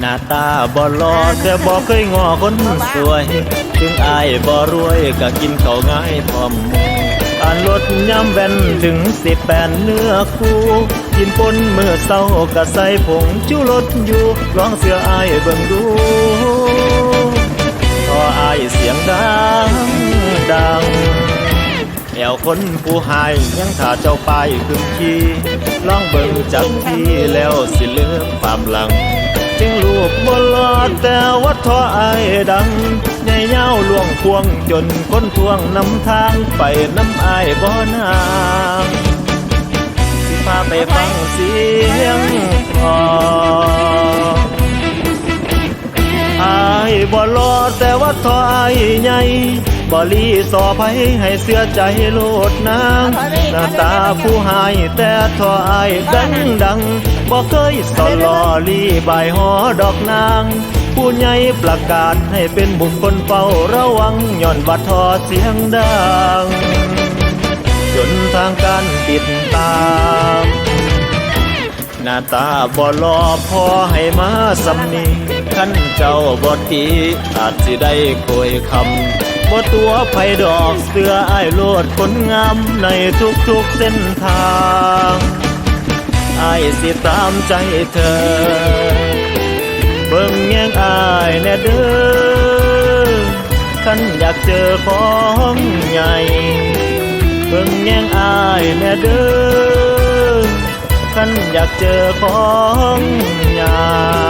หน้าตาบ่หล่อแต่บ่เคยงอคนสวย ถึงอายบ่รวยก็กินข้าวง่ายพร้อมหมูการลดย้ำแว่นถึงสิบแปดเนื้อคู่กินปนมือเศร้าก็ใส่ผงชูรสอยู่ลองเสื้ออายเบิ่งดู แอวคนผู้หายยังถ้าเจ้าไปขึ้นขี้ลองเบิ่งจักทีแล้วสิเลือกความหลังจึงลูกบ่ลอดแต่ว่าทออายดังใหญ่ยาล่วงควงจนคนทวงนำทางไปน้ำไอ้บ่นางสิพาไปฟังเสีย บ่รอแต่ว่าทออายใหญ่บ่ลีสอไผให้เสียใจโลดนางหน้าตาผู้หายแต่ทออายดังดังบ่เคยสอลอลีบายหอดอกนาง ผู้ใหญ่ประกาศให้เป็นบุคคลเฝ้าระวังย่อนบัดทอเสียงดังจนทางการติดตามหน้าตาบ่รอพอให้มาสำนี ขันเจ้าบ่ทีอาจสิได้คุยคำบ่ตัวไผดอกเสื้ออ้ายโลดคนงามในทุกๆเส้นทางอ้ายสิตามใจเธอ เบิ่งแยงอายแน่เด้อขันอยากเจอของใหญ่เบิ่งแยงอายแน่เด้อขันอยากเจอของใหญ่